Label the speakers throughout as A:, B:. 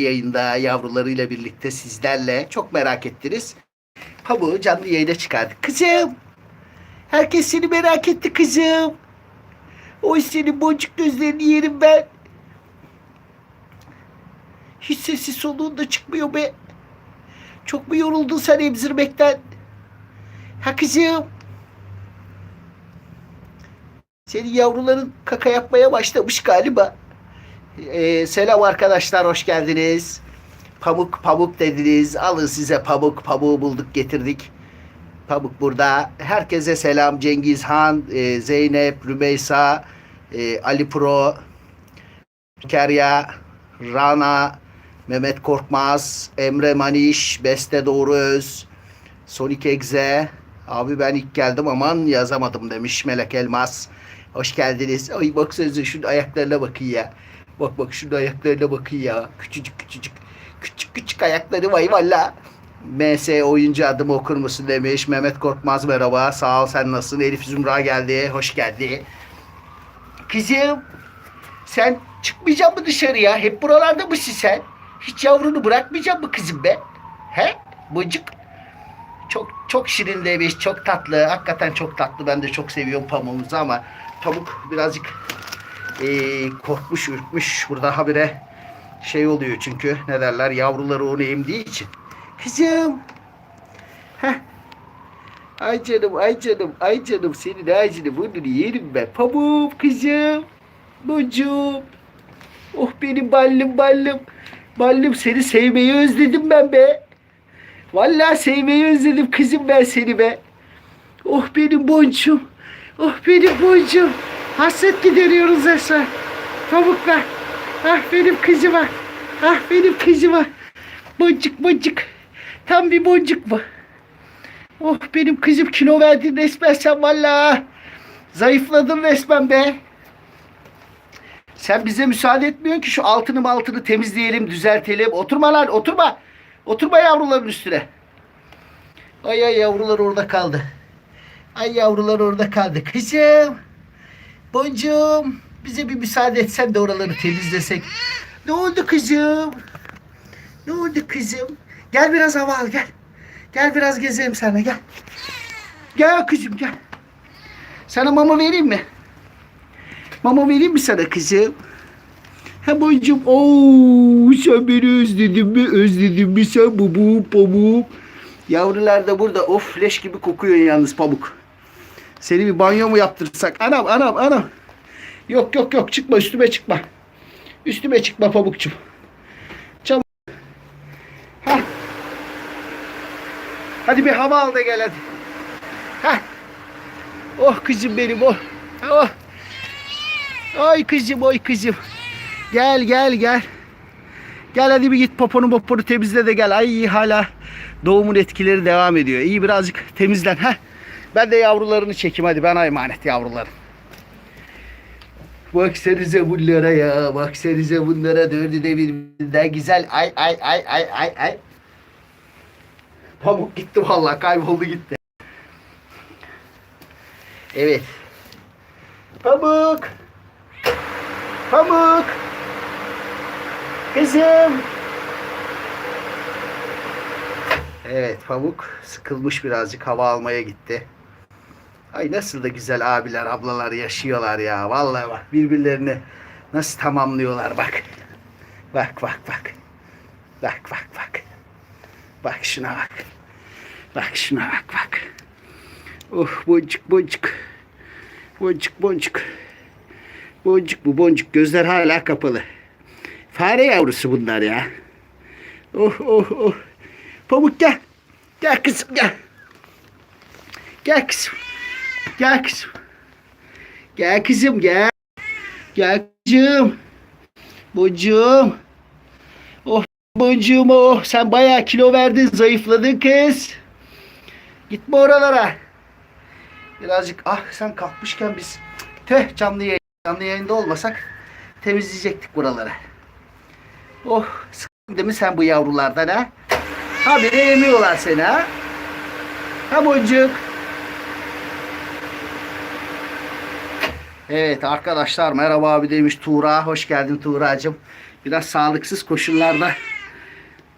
A: yayında yavrularıyla birlikte sizlerle çok merak ettiniz. Pamuğu canlı yayına çıkardık. Kızım! Herkes seni merak etti kızım. Oy senin boncuk gözlerini yerim ben. Hiç sesi soluğun da çıkmıyor be. Çok mu yoruldun sen emzirmekten? Ha kızım. Senin yavruların kaka yapmaya başlamış galiba. Ee, selam arkadaşlar, hoş geldiniz. Pamuk pamuk dediniz. Alın size pamuk. Pamuğu bulduk getirdik. Pamuk burada. Herkese selam. Cengiz Han, e, Zeynep, Rümeysa, e, Ali Pro, Kerya, Rana, Mehmet Korkmaz, Emre Maniş, Beste Doğruöz, Sonic Egze. Abi ben ilk geldim aman yazamadım demiş Melek Elmas. Hoş geldiniz. Ay bak sözü şunun ayaklarına bakın ya. Bak bak şunun ayaklarına bakın ya. Küçücük küçücük. Küçük küçük ayakları vay valla. MS oyuncu adımı okur musun demiş. Mehmet Korkmaz merhaba. Sağ ol sen nasılsın? Elif Zümra geldi. Hoş geldi. Kızım sen çıkmayacak mı dışarıya? Hep buralarda mısın sen? Hiç yavrunu bırakmayacak mı kızım be? He? Bıcık. Çok çok şirin demiş. Çok tatlı. Hakikaten çok tatlı. Ben de çok seviyorum pamuğumuzu ama pamuk birazcık eee, korkmuş, ürkmüş. Burada habire şey oluyor çünkü ne derler yavruları onu emdiği için. Kızım. Heh. Ay canım, ay canım, ay canım senin ağacını burnunu yerim ben. Pamuk kızım. Bocuğum. Oh benim ballım ballım. Ballım seni sevmeyi özledim ben be. Vallahi sevmeyi özledim kızım ben seni be. Oh benim boncuğum. Oh benim boncuğum. Hasret gideriyoruz resmen. Pamuklar. Ah benim kızıma. Ah benim kızıma. Boncuk boncuk. Tam bir boncuk bu. Oh benim kızım kilo verdin resmen sen valla. Zayıfladın resmen be. Sen bize müsaade etmiyorsun ki şu altını altını temizleyelim, düzeltelim. Oturma lan, oturma. Oturma yavruların üstüne. Ay ay yavrular orada kaldı. Ay yavrular orada kaldı. Kızım. Boncuğum. Bize bir müsaade etsen de oraları temizlesek. Ne oldu kızım? Ne oldu kızım? Gel biraz hava al gel. Gel biraz gezelim sana gel. Gel kızım gel. Sana mama vereyim mi? Mama vereyim mi sana kızım? Ha boncuğum. Oo, sen beni özledin mi? Özledin mi sen bubuğum pamuğum? Yavrular da burada. Of leş gibi kokuyor yalnız pamuk. Seni bir banyo mu yaptırsak? Anam anam anam. Yok yok yok çıkma üstüme çıkma. Üstüme çıkma pamukçum. Çabuk. Hah. Hadi bir hava al da gel hadi. Hah. Oh kızım benim oh. Oh. Ay kızım oy kızım. Gel gel gel. Gel hadi bir git poponu poponu temizle de gel. Ay hala doğumun etkileri devam ediyor. İyi birazcık temizlen. Heh. Ben de yavrularını çekeyim hadi bana emanet yavrularım. Baksanıza bunlara ya. Baksanıza bunlara dördü de birbirinden güzel. Ay ay ay ay ay ay. Pamuk gitti vallahi kayboldu gitti. Evet. Pamuk. Pamuk. Kızım. Evet Pamuk sıkılmış birazcık hava almaya gitti. Ay nasıl da güzel abiler ablalar yaşıyorlar ya. Vallahi bak birbirlerini nasıl tamamlıyorlar bak. Bak bak bak. Bak bak bak. Bak şuna bak. Bak şuna bak bak. Oh boncuk boncuk. Boncuk boncuk. Boncuk bu boncuk. Gözler hala kapalı. Fare yavrusu bunlar ya. Oh oh oh. Pamuk gel. Gel kızım gel. Gel kızım. Gel kızım. Gel kızım gel. Gel kızım. Boncuğum. Oh boncuğum oh. Sen bayağı kilo verdin zayıfladın kız. Gitme oralara. Birazcık ah sen kalkmışken biz teh canlı yayın, canlı yayında olmasak temizleyecektik buraları. Oh sıkıntı değil mi sen bu yavrulardan ha? Habire yemiyorlar seni ha? Ha boncuk. Evet arkadaşlar merhaba abi demiş Tuğra. Hoş geldin Tuğra'cığım. Biraz sağlıksız koşullarda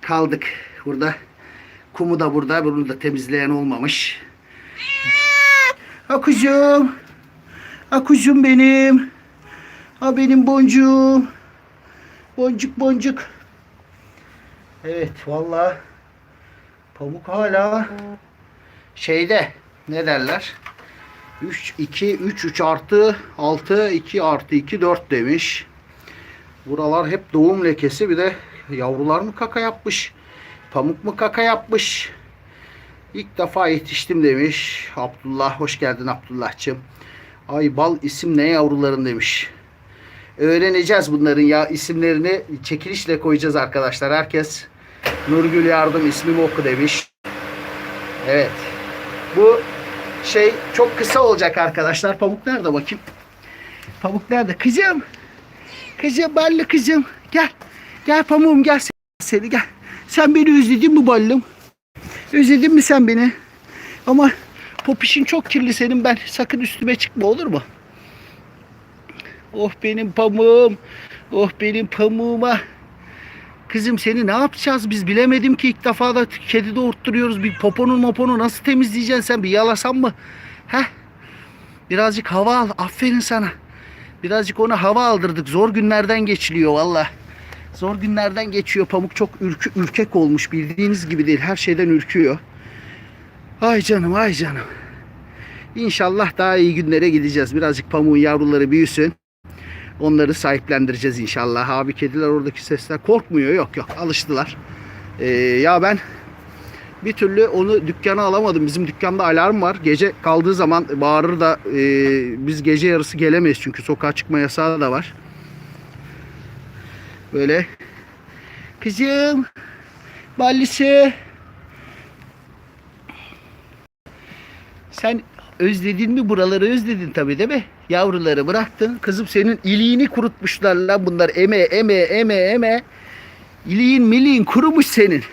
A: kaldık. Burada kumu da burada. Bunu da temizleyen olmamış. Ha kuzum. Ha kuzum benim. Ha benim boncuğum. Boncuk boncuk. Evet vallahi pamuk hala şeyde ne derler? 3 2 3 3 artı 6 2 artı 2 4 demiş. Buralar hep doğum lekesi bir de yavrular mı kaka yapmış? Pamuk mu kaka yapmış? İlk defa yetiştim demiş. Abdullah hoş geldin Abdullah'cığım. Ay bal isim ne yavruların demiş. Öğreneceğiz bunların ya isimlerini çekilişle koyacağız arkadaşlar. Herkes Nurgül Yardım ismimi oku demiş. Evet. Bu şey çok kısa olacak arkadaşlar. Pamuk nerede bakayım? Pamuk nerede? Kızım. Kızım ballı kızım. Gel. Gel pamuğum gel seni gel. Sen beni özledin mi ballım? Özledin mi sen beni? Ama popişin çok kirli senin ben. Sakın üstüme çıkma olur mu? Oh benim pamuğum. Oh benim pamuğuma. Kızım seni ne yapacağız biz bilemedim ki ilk defa da kedi doğurtturuyoruz. Bir poponu moponu nasıl temizleyeceksin sen bir yalasan mı? Heh. Birazcık hava al. Aferin sana. Birazcık ona hava aldırdık. Zor günlerden geçiliyor valla. Zor günlerden geçiyor. Pamuk çok ürkü, ürkek olmuş. Bildiğiniz gibi değil. Her şeyden ürküyor. Ay canım ay canım. İnşallah daha iyi günlere gideceğiz. Birazcık pamuğun yavruları büyüsün. Onları sahiplendireceğiz inşallah. Abi kediler oradaki sesler korkmuyor. Yok yok alıştılar. Ee, ya ben bir türlü onu dükkana alamadım. Bizim dükkanda alarm var. Gece kaldığı zaman bağırır da e, biz gece yarısı gelemeyiz. Çünkü sokağa çıkma yasağı da var. Böyle. Kızım. Ballisi. Sen özledin mi buraları özledin tabii değil mi? Yavruları bıraktın. Kızım senin iliğini kurutmuşlar lan bunlar. Eme eme eme eme. İliğin miliğin kurumuş senin.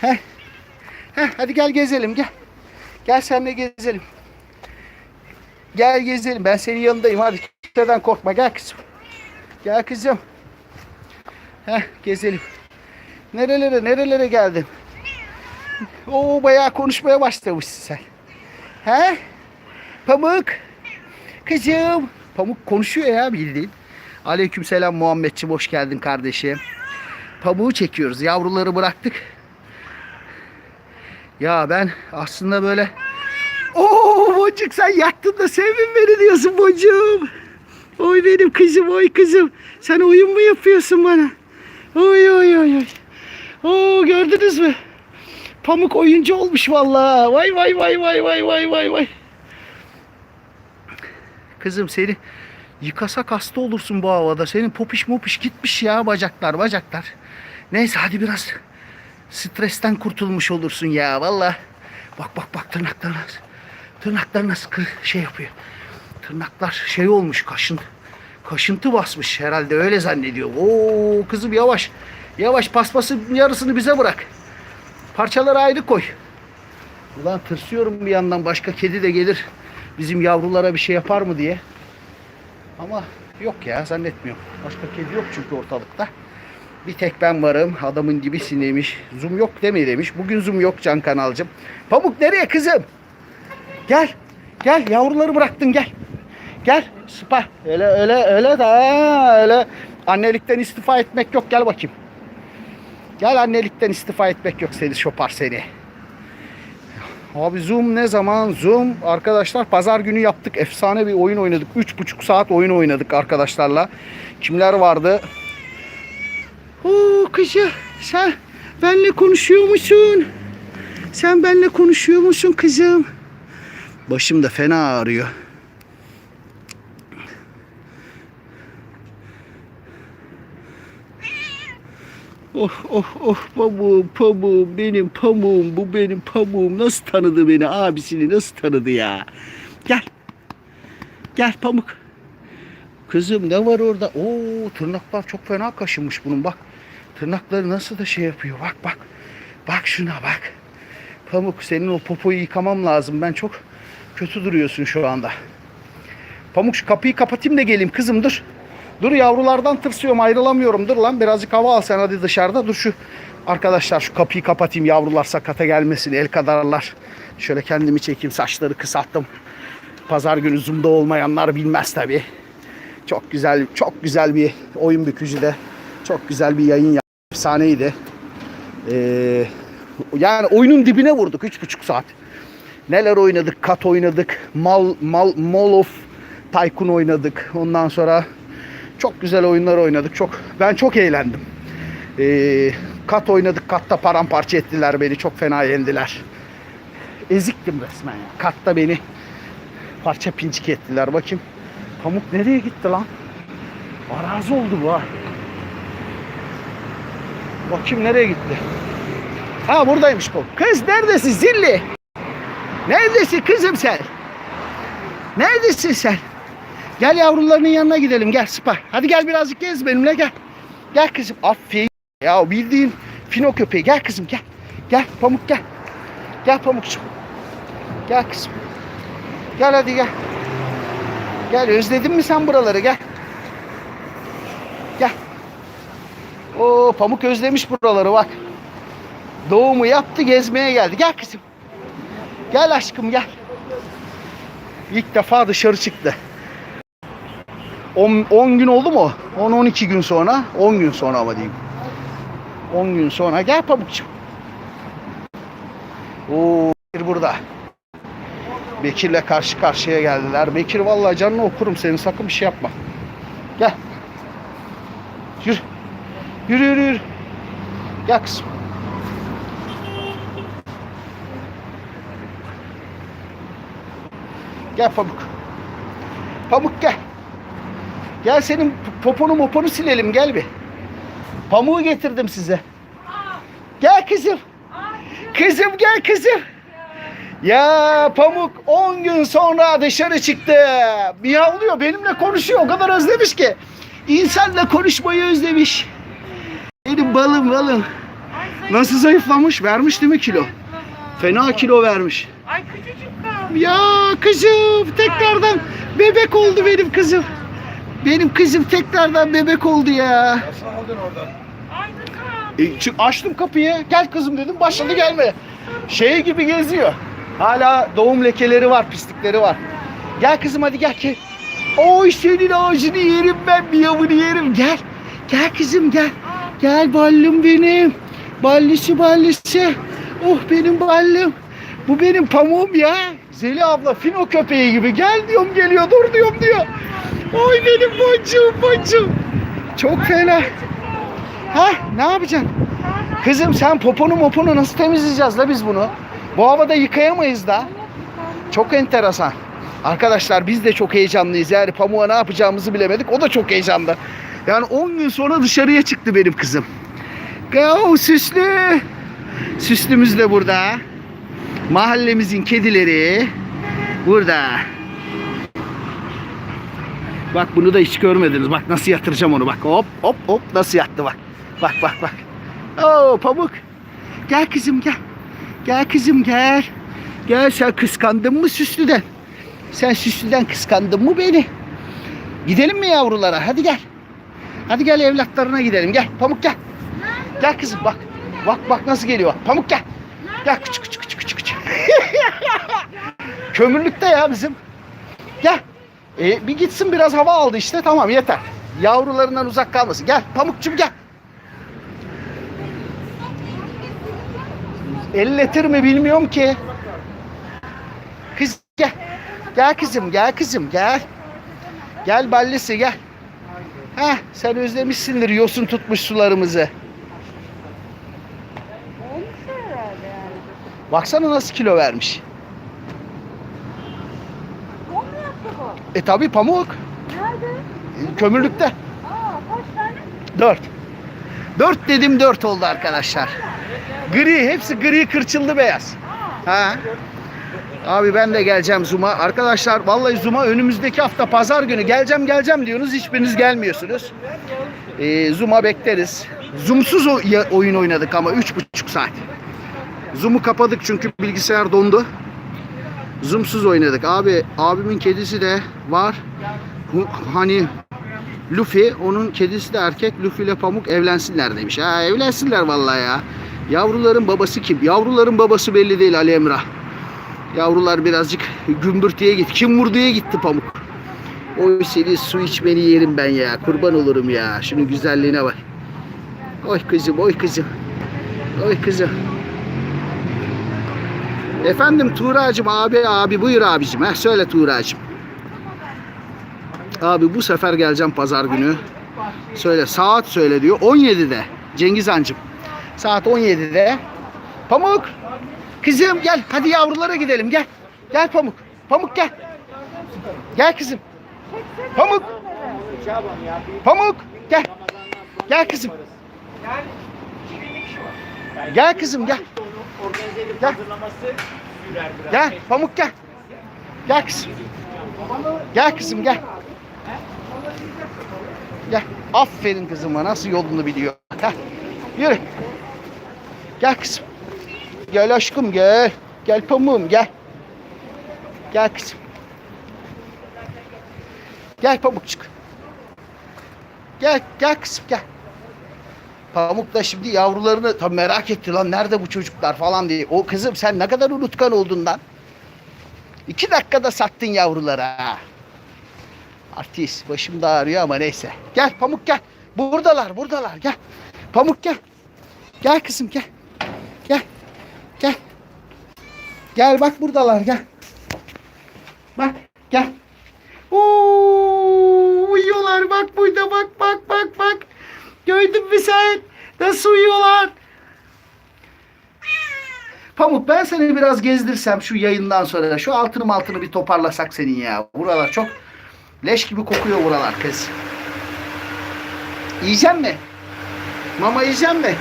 A: Heh. Heh, hadi gel gezelim gel. Gel seninle gezelim. Gel gezelim. Ben senin yanındayım. Hadi kimseden korkma. Gel kızım. Gel kızım. Heh, gezelim. Nerelere nerelere geldin? Oo bayağı konuşmaya başlamışsın sen. He? Pamuk. Kızım. Pamuk konuşuyor ya bildiğin. Aleykümselam Muhammedciğim hoş geldin kardeşim. Pamuğu çekiyoruz. Yavruları bıraktık. Ya ben aslında böyle Oo Boncuk sen yattın da sevin beni diyorsun Boncuğum. Oy benim kızım oy kızım. Sen oyun mu yapıyorsun bana? Oy oy oy oy. Oo gördünüz mü? Pamuk oyuncu olmuş vallahi. Vay vay vay vay vay vay vay vay. Kızım seni yıkasak hasta olursun bu havada. Senin popiş mopiş gitmiş ya bacaklar bacaklar. Neyse hadi biraz stresten kurtulmuş olursun ya valla. Bak bak bak tırnaklar nasıl, tırnaklar nasıl kır- şey yapıyor. Tırnaklar şey olmuş kaşın, kaşıntı basmış herhalde öyle zannediyor. Oo kızım yavaş. Yavaş paspasın yarısını bize bırak. Parçaları ayrı koy. Ulan tırsıyorum bir yandan başka kedi de gelir bizim yavrulara bir şey yapar mı diye. Ama yok ya zannetmiyorum. Başka kedi yok çünkü ortalıkta. Bir tek ben varım. Adamın gibisin demiş. Zoom yok deme demiş. Bugün zoom yok Can Kanalcım. Pamuk nereye kızım? Gel. Gel yavruları bıraktın gel. Gel. Sıpa. Öyle öyle öyle de öyle. Annelikten istifa etmek yok. Gel bakayım. Gel annelikten istifa etmek yok seni şopar seni. Abi Zoom ne zaman? Zoom arkadaşlar pazar günü yaptık. Efsane bir oyun oynadık. 3,5 saat oyun oynadık arkadaşlarla. Kimler vardı? Oo kızı sen benle konuşuyor musun? Sen benle konuşuyor musun kızım? Başım da fena ağrıyor. Oh oh oh pamuğum pamuğum benim pamuğum. Bu benim pamuğum. Nasıl tanıdı beni? Abisini nasıl tanıdı ya? Gel. Gel pamuk. Kızım ne var orada? Oo tırnaklar çok fena kaşınmış bunun. Bak tırnakları nasıl da şey yapıyor. Bak bak. Bak şuna bak. Pamuk senin o popoyu yıkamam lazım. Ben çok kötü duruyorsun şu anda. Pamuk şu kapıyı kapatayım da geleyim. Kızım dur
B: Dur yavrulardan tırsıyorum ayrılamıyorum. Dur lan birazcık hava al sen hadi dışarıda. Dur şu arkadaşlar şu kapıyı kapatayım yavrular sakata gelmesin el kadarlar. Şöyle kendimi çekeyim saçları kısalttım. Pazar günü zoom'da olmayanlar bilmez tabi. Çok güzel çok güzel bir oyun bükücüde. Çok güzel bir yayın yaptı. Efsaneydi. Ee, yani oyunun dibine vurduk 3,5 saat. Neler oynadık? Kat oynadık. Mal, mal, Mall of Tycoon oynadık. Ondan sonra çok güzel oyunlar oynadık. Çok ben çok eğlendim. Ee, kat oynadık. Katta paramparça ettiler beni. Çok fena yendiler. Eziktim resmen ya. Katta beni parça pinçik ettiler. Bakayım. Pamuk nereye gitti lan? Arazi oldu bu ha. Bakayım nereye gitti. Ha buradaymış bu. Kız neredesin zilli? Neredesin kızım sen? Neredesin sen? Gel yavrularının yanına gidelim gel Spa. Hadi gel birazcık gez benimle gel. Gel kızım. Aferin. Ya bildiğin fino köpeği. Gel kızım gel. Gel Pamuk gel. Gel Pamukçum. Gel kızım. Gel hadi gel. Gel özledin mi sen buraları gel. Gel. Oo Pamuk özlemiş buraları bak. Doğumu yaptı gezmeye geldi. Gel kızım. Gel aşkım gel. İlk defa dışarı çıktı. 10, 10 gün oldu mu? 10-12 gün sonra. 10 gün sonra ama diyeyim. 10 gün sonra. Gel pamukçum. Oo, Bekir burada. Bekir'le karşı karşıya geldiler. Bekir vallahi canını okurum senin sakın bir şey yapma. Gel. Yürü. Yürü yürü yürü. Gel kızım. Gel Pamuk. Pamuk gel. Gel senin poponu moponu silelim gel bir. Pamuğu getirdim size. Gel kızım. Kızım gel kızım. Ya Pamuk 10 gün sonra dışarı çıktı. Miyavlıyor benimle konuşuyor. O kadar özlemiş ki. İnsanla konuşmayı özlemiş. Benim balım balım. Nasıl zayıflamış? Vermiş değil mi kilo? Fena kilo vermiş.
C: Ay küçücük.
B: Ya kızım tekrardan bebek oldu benim kızım. Benim kızım tekrardan bebek oldu ya.
C: Nasıl aldı?
B: E, çık açtım kapıyı. Gel kızım dedim. Başladı gelmeye. Şey gibi geziyor. Hala doğum lekeleri var, pislikleri var. Gel kızım hadi gel gel. Oy senin ağacını yerim ben, miyavını yerim. Gel. Gel kızım gel. Gel ballım benim. Ballisi ballisi. Oh benim ballım. Bu benim pamuğum ya. Zeli abla fino köpeği gibi. Gel diyorum geliyor dur diyorum diyor. Oy benim bacım bacım. Çok fena. Ha ne yapacaksın? Kızım sen poponu moponu nasıl temizleyeceğiz la biz bunu? Bu havada yıkayamayız da. Çok enteresan. Arkadaşlar biz de çok heyecanlıyız. Yani pamuğa ne yapacağımızı bilemedik. O da çok heyecanlı. Yani 10 gün sonra dışarıya çıktı benim kızım. Go süslü. Süslümüz de burada. Mahallemizin kedileri burada. Bak bunu da hiç görmediniz. Bak nasıl yatıracağım onu. Bak hop hop hop nasıl yattı bak. Bak bak bak. Oo pamuk. Gel kızım gel. Gel kızım gel. Gel sen kıskandın mı süslüden? Sen süslüden kıskandın mı beni? Gidelim mi yavrulara? Hadi gel. Hadi gel evlatlarına gidelim. Gel Pamuk gel. Gel kızım bak. Bak bak nasıl geliyor. Pamuk gel. Gel küçük küçük küçük küçük. Kömürlükte ya bizim. Gel. E, bir gitsin biraz hava aldı işte tamam yeter. Yavrularından uzak kalmasın. Gel Pamukçum gel. Elletir mi bilmiyorum ki. Kız gel. Gel kızım gel kızım gel. Gel ballisi gel. Heh sen özlemişsindir yosun tutmuş sularımızı. Baksana nasıl kilo vermiş.
C: O mu yaptı bu?
B: E tabi pamuk.
C: Nerede?
B: E, Kömürlükte.
C: Aa kaç tane?
B: Dört. Dört dedim dört oldu arkadaşlar. Gri hepsi gri kırçıldı beyaz. Ha. Abi ben de geleceğim Zum'a. Arkadaşlar vallahi Zum'a önümüzdeki hafta pazar günü geleceğim geleceğim diyorsunuz. Hiçbiriniz gelmiyorsunuz. Ee, Zum'a bekleriz. Zoom'suz oyun oynadık ama üç buçuk saat. Zoom'u kapadık çünkü bilgisayar dondu. Zoom'suz oynadık. Abi abimin kedisi de var. Hani Luffy, onun kedisi de erkek. Luffy ile Pamuk evlensinler demiş. Ha evlensinler vallahi ya. Yavruların babası kim? Yavruların babası belli değil Ali Emrah. Yavrular birazcık gümbürtüye gitti. Kim vurduya gitti Pamuk. Oy seni su içmeni yerim ben ya. Kurban olurum ya. Şunun güzelliğine bak. Oy kızım, oy kızım. Oy kızım. Efendim Tuğracığım abi abi buyur abicim. Heh, söyle Tuğracığım. Abi bu sefer geleceğim pazar günü. Söyle saat söyle diyor. 17'de Cengiz Hancım. Saat 17'de. Pamuk. Kızım gel hadi yavrulara gidelim gel. Gel Pamuk. Pamuk gel. Gel kızım. Pamuk. Pamuk gel. Gel kızım. Gel kızım gel. Gel. Gel Pamuk gel. Gel kızım. Gel kızım gel. Gel. Aferin kızıma nasıl yolunu biliyor. Heh. Yürü. Gel kızım. Gel aşkım gel. Gel pamuğum gel. Gel kızım. Gel pamukçuk. Gel gel kızım gel. Pamuk da şimdi yavrularını tam merak etti lan nerede bu çocuklar falan diye. O kızım sen ne kadar unutkan oldun lan. İki dakikada sattın yavruları ha. Artist başım da ağrıyor ama neyse. Gel Pamuk gel. Buradalar buradalar gel. Pamuk gel. Gel kızım gel. Gel. Gel. Gel bak buradalar gel. Bak gel. Oo, uyuyorlar bak burada bak bak bak bak. Gördün mü sen? Nasıl uyuyorlar? Pamuk ben seni biraz gezdirsem şu yayından sonra şu altını altını bir toparlasak senin ya. Buralar çok leş gibi kokuyor buralar kız. Yiyecek mi? Mama yiyecek mi?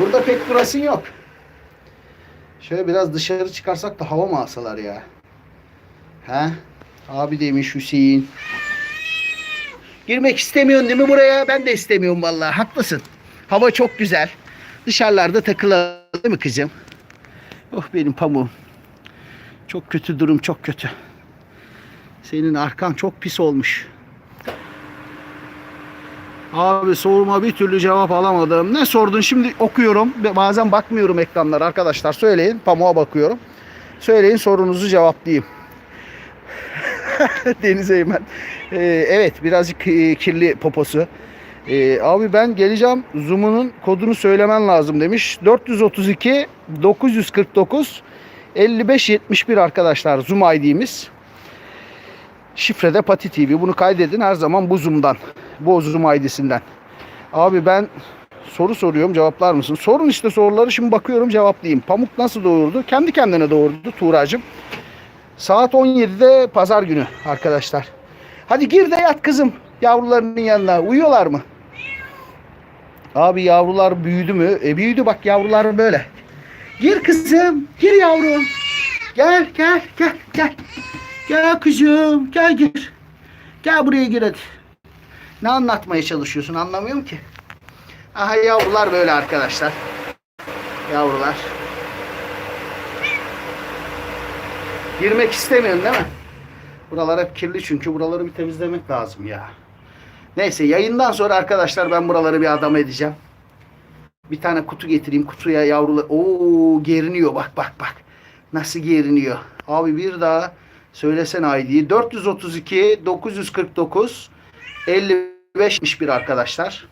B: Burada pek burasın yok. Şöyle biraz dışarı çıkarsak da hava mı alsalar ya? He? Abi demiş Hüseyin. Girmek istemiyorsun değil mi buraya? Ben de istemiyorum vallahi. Haklısın. Hava çok güzel. Dışarılarda takılalım değil mi kızım? Oh benim pamuğum. Çok kötü durum çok kötü. Senin arkan çok pis olmuş. Abi soruma bir türlü cevap alamadım. Ne sordun şimdi okuyorum. Bazen bakmıyorum ekranlara arkadaşlar. Söyleyin. Pamuğa bakıyorum. Söyleyin sorunuzu cevaplayayım. Deniz Eymen. Ee, evet birazcık e, kirli poposu. Ee, abi ben geleceğim. Zoom'unun kodunu söylemen lazım demiş. 432 949 55 71 arkadaşlar Zoom ID'miz. Şifrede Pati TV. Bunu kaydedin her zaman bu Zoom'dan. Bu Zoom ID'sinden. Abi ben soru soruyorum cevaplar mısın? Sorun işte soruları şimdi bakıyorum cevaplayayım. Pamuk nasıl doğurdu? Kendi kendine doğurdu Tuğracığım. Saat 17'de pazar günü arkadaşlar. Hadi gir de yat kızım yavrularının yanına. Uyuyorlar mı? Abi yavrular büyüdü mü? E büyüdü bak yavrular böyle. Gir kızım. Gir yavrum. Gel gel gel gel. Gel kızım. Gel gir. Gel buraya gir hadi. Ne anlatmaya çalışıyorsun anlamıyorum ki. Aha yavrular böyle arkadaşlar. Yavrular. Girmek istemiyorsun değil mi? Buralar hep kirli çünkü buraları bir temizlemek lazım ya. Neyse yayından sonra arkadaşlar ben buraları bir adam edeceğim. Bir tane kutu getireyim. Kutuya yavrular. Oo geriniyor bak bak bak. Nasıl geriniyor. Abi bir daha söylesene ID'yi. 432 949 55 bir arkadaşlar.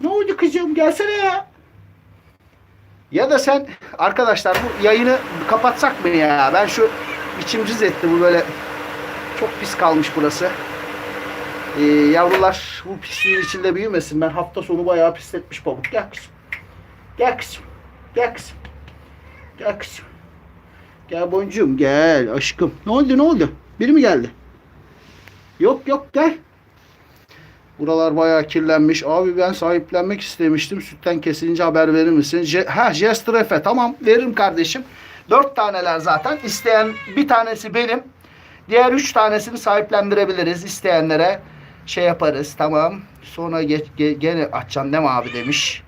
B: Ne oldu kızım gelsene ya. Ya da sen arkadaşlar bu yayını kapatsak mı ya? Ben şu içimciz etti bu böyle çok pis kalmış burası. Ee, yavrular bu pisliğin içinde büyümesin. Ben hafta sonu bayağı pisletmiş pamuk. Gel kızım. Gel kızım. Gel kızım. Gel kızım. Gel boncuğum gel aşkım. Ne oldu ne oldu? Biri mi geldi? Yok yok gel. Buralar bayağı kirlenmiş. Abi ben sahiplenmek istemiştim. Sütten kesilince haber verir misin? Je ha Jester Efe. Tamam veririm kardeşim. Dört taneler zaten. İsteyen bir tanesi benim. Diğer üç tanesini sahiplendirebiliriz. İsteyenlere şey yaparız. Tamam. Sonra ge- ge- gene açacağım değil mi abi demiş.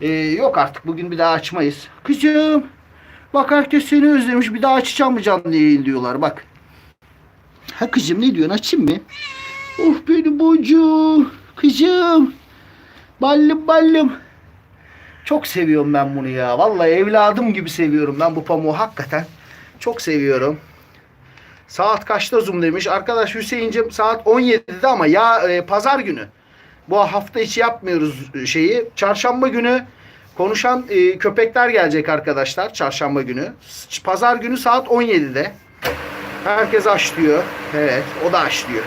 B: Ee, yok artık bugün bir daha açmayız. Kızım bak herkes seni özlemiş. Bir daha açacağım mı canlı yayın diyorlar bak. Ha kızım ne diyorsun açayım mı?
A: Oh benim boncuğum. Kızım. Ballım ballım. Çok seviyorum ben bunu ya. Vallahi evladım gibi seviyorum ben bu pamuğu hakikaten. Çok seviyorum. Saat kaçta zoom demiş. Arkadaş Hüseyin'cim saat 17'de ama ya e, pazar günü. Bu hafta içi yapmıyoruz şeyi. Çarşamba günü konuşan e, köpekler gelecek arkadaşlar. Çarşamba günü. Pazar günü saat 17'de. Herkes açlıyor. Evet o da açlıyor.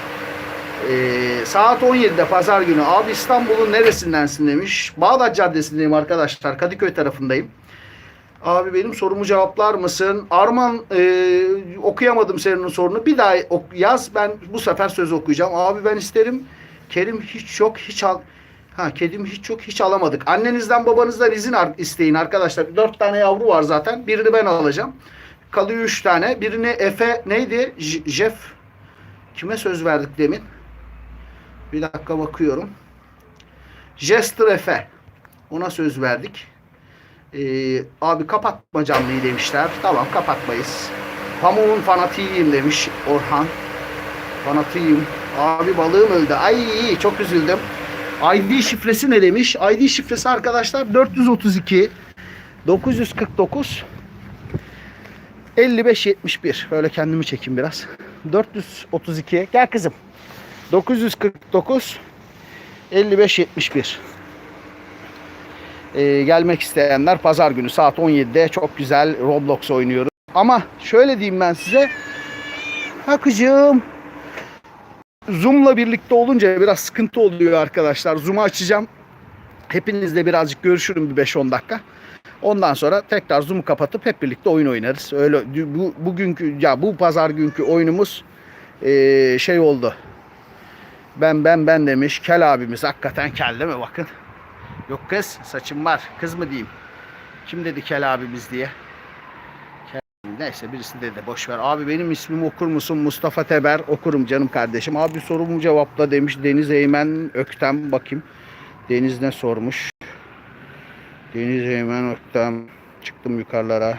A: Ee, saat 17'de pazar günü abi İstanbul'un neresindensin demiş. Bağdat Caddesi'ndeyim arkadaşlar. Kadıköy tarafındayım. Abi benim sorumu cevaplar mısın? Arman e, okuyamadım senin sorunu. Bir daha ok- yaz ben bu sefer söz okuyacağım. Abi ben isterim. Kerim hiç yok hiç al. Ha kedim hiç yok hiç alamadık. Annenizden babanızdan izin isteyin arkadaşlar. Dört tane yavru var zaten. Birini ben alacağım. Kalıyor üç tane. Birini Efe neydi? J- Jeff. Kime söz verdik demin? Bir dakika bakıyorum. Jester Efe. Ona söz verdik. Ee, abi kapatma canlıyı demişler. Tamam kapatmayız. Pamuğun fanatiyim demiş Orhan. Fanatiyim. Abi balığım öldü. Ay çok üzüldüm. ID şifresi ne demiş? ID şifresi arkadaşlar 432 949 5571. Böyle kendimi çekeyim biraz. 432. Gel kızım. 949 5571. Ee, gelmek isteyenler pazar günü saat 17'de çok güzel Roblox oynuyoruz. Ama şöyle diyeyim ben size. Hakıcığım. Zoom'la birlikte olunca biraz sıkıntı oluyor arkadaşlar. Zoom'u açacağım. Hepinizle birazcık görüşürüm bir 5-10 dakika. Ondan sonra tekrar Zoom'u kapatıp hep birlikte oyun oynarız. Öyle bu bugünkü ya bu pazar günkü oyunumuz eee, şey oldu. Ben ben ben demiş. Kel abimiz hakikaten kel değil mi bakın. Yok kız saçım var. Kız mı diyeyim? Kim dedi kel abimiz diye? Kel, neyse birisi dedi boş ver. Abi benim ismimi okur musun? Mustafa Teber okurum canım kardeşim. Abi sorumu cevapla demiş. Deniz Eymen Öktem bakayım. Deniz ne sormuş? Deniz Eymen Öktem. Çıktım yukarılara.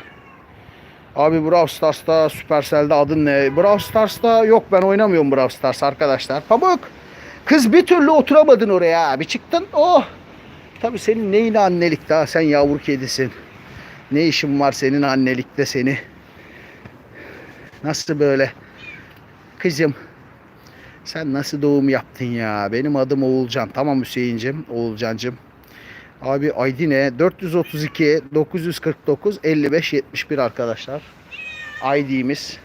A: Abi Brawl Stars'ta Supercell'de adın ne? Brawl Stars'ta yok ben oynamıyorum Brawl Stars arkadaşlar. Pamuk. Kız bir türlü oturamadın oraya abi. Çıktın. Oh. Tabii senin neyine annelik daha sen yavru kedisin. Ne işin var senin annelikte seni? Nasıl böyle? Kızım. Sen nasıl doğum yaptın ya? Benim adım Oğulcan. Tamam Hüseyin'cim. Oğulcan'cım. Abi ID ne? 432 949 55 71 arkadaşlar. ID'miz.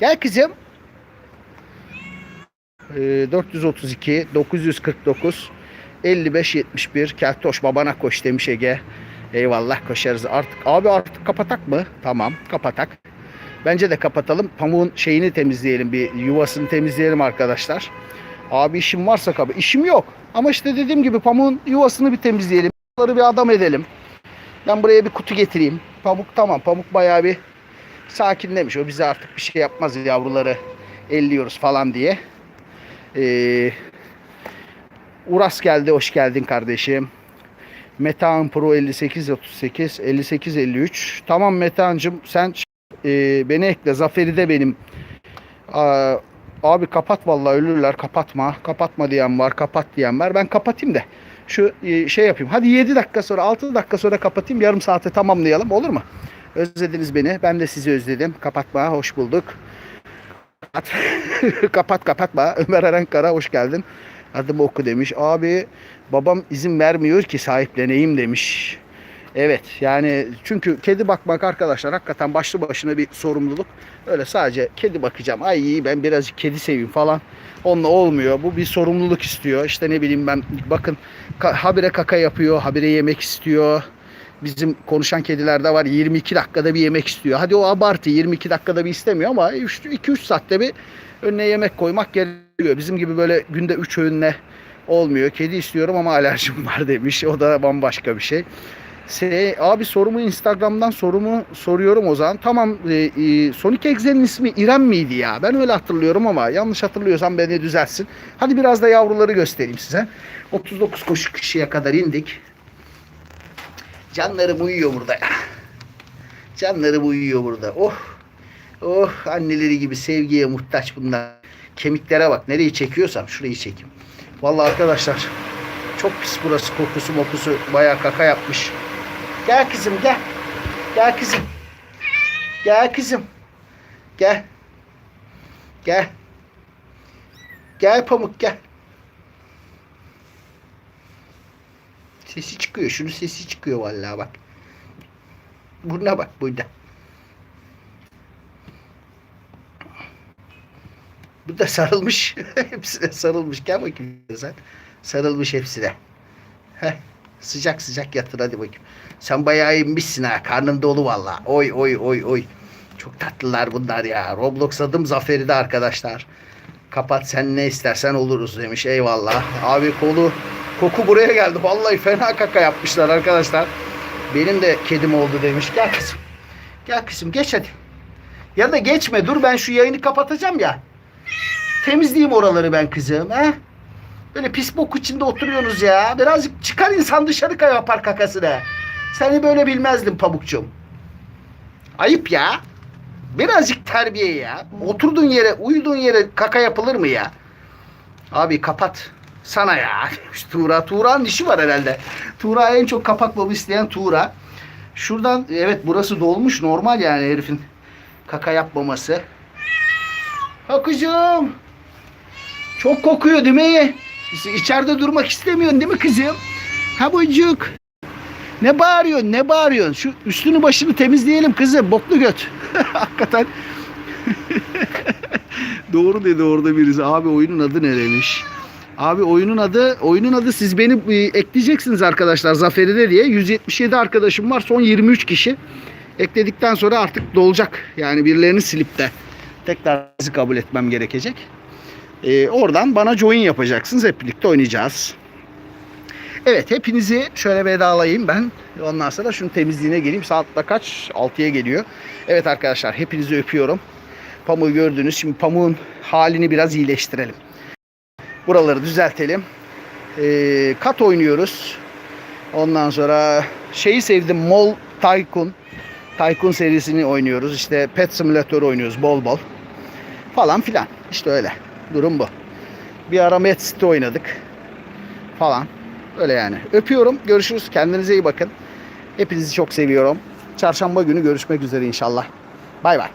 A: Gel kızım. Ee, 432 949 55 71 Keltoş babana koş demiş Ege. Eyvallah koşarız artık. Abi artık kapatak mı? Tamam kapatak. Bence de kapatalım. Pamuğun şeyini temizleyelim. Bir yuvasını temizleyelim arkadaşlar. Abi işim varsa kapı. İşim yok. Ama işte dediğim gibi pamuğun yuvasını bir temizleyelim. Bunları bir adam edelim. Ben buraya bir kutu getireyim. Pamuk tamam. Pamuk bayağı bir sakinlemiş. O bize artık bir şey yapmaz yavruları elliyoruz falan diye. Ee, Uras geldi. Hoş geldin kardeşim. Metehan Pro 5838 5853. Tamam Metehan'cığım sen e, beni ekle. Zafer'i de benim. Aa, abi kapat vallahi ölürler. Kapatma. Kapatma diyen var. Kapat diyen var. Ben kapatayım da. Şu e, şey yapayım. Hadi 7 dakika sonra 6 dakika sonra kapatayım. Yarım saate tamamlayalım. Olur mu? Özlediniz beni. Ben de sizi özledim. Kapatma. Hoş bulduk. Kapat. kapat kapatma. Ömer Erenkara hoş geldin. Adımı oku demiş. Abi babam izin vermiyor ki sahipleneyim demiş. Evet yani çünkü kedi bakmak arkadaşlar hakikaten başlı başına bir sorumluluk. Öyle sadece kedi bakacağım. Ay iyi ben birazcık kedi seveyim falan. Onunla olmuyor. Bu bir sorumluluk istiyor. İşte ne bileyim ben bakın habire kaka yapıyor. Habire yemek istiyor. Bizim konuşan kedilerde var 22 dakikada bir yemek istiyor. Hadi o abartı 22 dakikada bir istemiyor ama 2-3 saatte bir önüne yemek koymak gerekiyor. Bizim gibi böyle günde 3 öğünle olmuyor. Kedi istiyorum ama alerjim var demiş. O da bambaşka bir şey. Se, abi sorumu Instagram'dan sorumu soruyorum o zaman. Tamam e, e, Sonic Exe'nin ismi İrem miydi ya? Ben öyle hatırlıyorum ama yanlış hatırlıyorsam beni düzeltsin. Hadi biraz da yavruları göstereyim size. 39 koşu kişiye kadar indik. Canlarım uyuyor burada. Canlarım uyuyor burada. Oh. Oh anneleri gibi sevgiye muhtaç bunlar. Kemiklere bak. Nereyi çekiyorsam şurayı çekeyim. Vallahi arkadaşlar çok pis burası. Kokusu mokusu bayağı kaka yapmış. Gel kızım gel. Gel kızım. Gel kızım. Gel. Gel. Gel pamuk gel. Sesi çıkıyor. Şunun sesi çıkıyor vallahi bak. Burnuna bak burada. Bu da sarılmış. hepsine sarılmış. Gel bakayım sen. Sarılmış hepsine. Heh. Sıcak sıcak yatır hadi bakayım. Sen bayağı inmişsin ha. Karnın dolu valla. Oy oy oy oy. Çok tatlılar bunlar ya. Roblox adım Zafer'i de arkadaşlar. Kapat sen ne istersen oluruz demiş. Eyvallah. Abi kolu koku buraya geldi. Vallahi fena kaka yapmışlar arkadaşlar. Benim de kedim oldu demiş. Gel kızım. Gel kızım geç hadi. Ya da geçme dur ben şu yayını kapatacağım ya. Temizleyeyim oraları ben kızım. He? Böyle pis bok içinde oturuyorsunuz ya. Birazcık çıkar insan dışarı yapar kakasını. Seni böyle bilmezdim pamukçum. Ayıp ya. Birazcık terbiye ya. Oturduğun yere, uyuduğun yere kaka yapılır mı ya? Abi kapat. Sana ya. Tuğra. Tuğra'nın işi var herhalde. Tuğra en çok kapak baba isteyen Tuğra. Şuradan evet burası dolmuş normal yani herifin kaka yapmaması. Ha kızım. Çok kokuyor değil mi? İçeride durmak istemiyorsun değil mi kızım? Ha bocuk. Ne bağırıyorsun ne bağırıyorsun? Şu üstünü başını temizleyelim kızım. Boklu göt. Hakikaten. Doğru dedi orada birisi. Abi oyunun adı nereymiş? Abi oyunun adı oyunun adı siz beni e, ekleyeceksiniz arkadaşlar Zafer'de diye. 177 arkadaşım var. Son 23 kişi. Ekledikten sonra artık dolacak. Yani birilerini silip de tekrar kabul etmem gerekecek. Ee, oradan bana join yapacaksınız. Hep birlikte oynayacağız. Evet hepinizi şöyle vedalayayım ben. Ondan sonra şunun temizliğine geleyim. Saat da kaç? 6'ya geliyor. Evet arkadaşlar hepinizi öpüyorum. Pamuğu gördünüz. Şimdi pamuğun halini biraz iyileştirelim. Buraları düzeltelim. Ee, kat oynuyoruz. Ondan sonra şeyi sevdim. Mol Tycoon. Tycoon serisini oynuyoruz. İşte Pet Simulator oynuyoruz bol bol. Falan filan. İşte öyle. Durum bu. Bir ara Mad City oynadık. Falan. Öyle yani. Öpüyorum. Görüşürüz. Kendinize iyi bakın. Hepinizi çok seviyorum. Çarşamba günü görüşmek üzere inşallah. Bay bay.